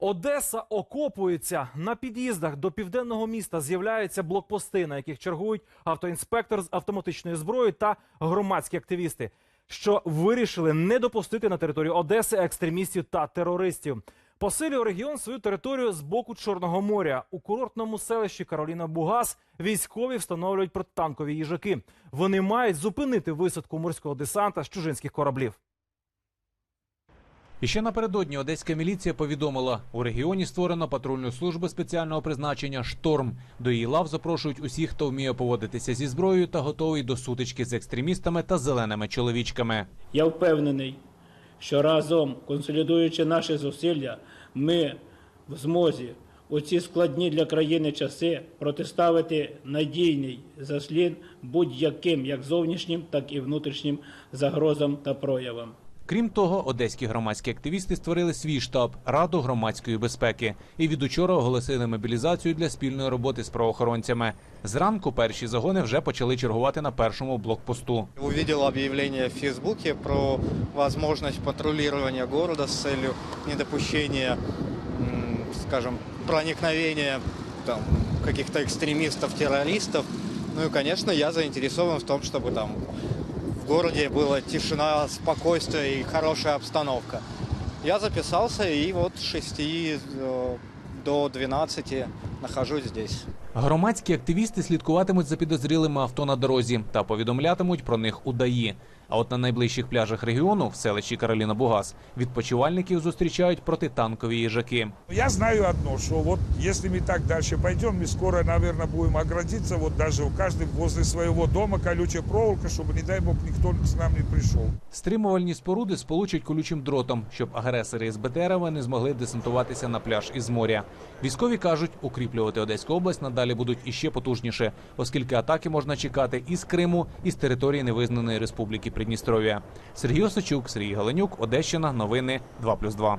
Одеса окопується на під'їздах до південного міста. З'являються блокпости, на яких чергують автоінспектор з автоматичної зброї та громадські активісти, що вирішили не допустити на територію Одеси екстремістів та терористів. Посилює регіон свою територію з боку Чорного моря. У курортному селищі Кароліна Бугас військові встановлюють протитанкові їжаки. Вони мають зупинити висадку морського десанта з чужинських кораблів. І ще напередодні одеська міліція повідомила, у регіоні створено патрульну службу спеціального призначення Шторм. До її лав запрошують усіх, хто вміє поводитися зі зброєю та готовий до сутички з екстремістами та зеленими чоловічками. Я впевнений, що разом, консолідуючи наші зусилля, ми в змозі у ці складні для країни часи протиставити надійний заслін будь-яким як зовнішнім, так і внутрішнім загрозам та проявам. Крім того, одеські громадські активісти створили свій штаб Раду громадської безпеки і від учора оголосили мобілізацію для спільної роботи з правоохоронцями. Зранку перші загони вже почали чергувати на першому блокпосту. Увидел объявление в Фейсбуке про возможность патрулирования города с целью недопущения, м, скажем, проникновения там, каких-то экстремистов, террористов. Ну и, конечно, я заинтересован в том, чтобы там в городе была тишина, спокойствие и хорошая обстановка. Я записался и вот с 6 э, до 12 нахожусь здесь. Громадські активісти слідкуватимуть за підозрілими авто на дорозі та повідомлятимуть про них у ДАІ. А от на найближчих пляжах регіону, в селищі Кароліна Бугас, відпочивальників зустрічають протитанкові їжаки. Я знаю одно, что вот если мы так дальше пойдем, мы скоро, наверное, будем оградиться, вот даже у каждый возле своего дома колючая проволока, чтобы, не дай бог, никто с нам не пришел. Стримувальні споруди сполучать колючим дротом, щоб агресори з БТРами не змогли десантуватися на пляж із моря. Військові кажуть, укріплювати Одеську область надалі будуть іще потужніше, оскільки атаки можна чекати із Криму, і з території невизнаної республіки Придністров'я. Сергій Осачук, Сергій Галенюк, Одещина. Новини 2+,2.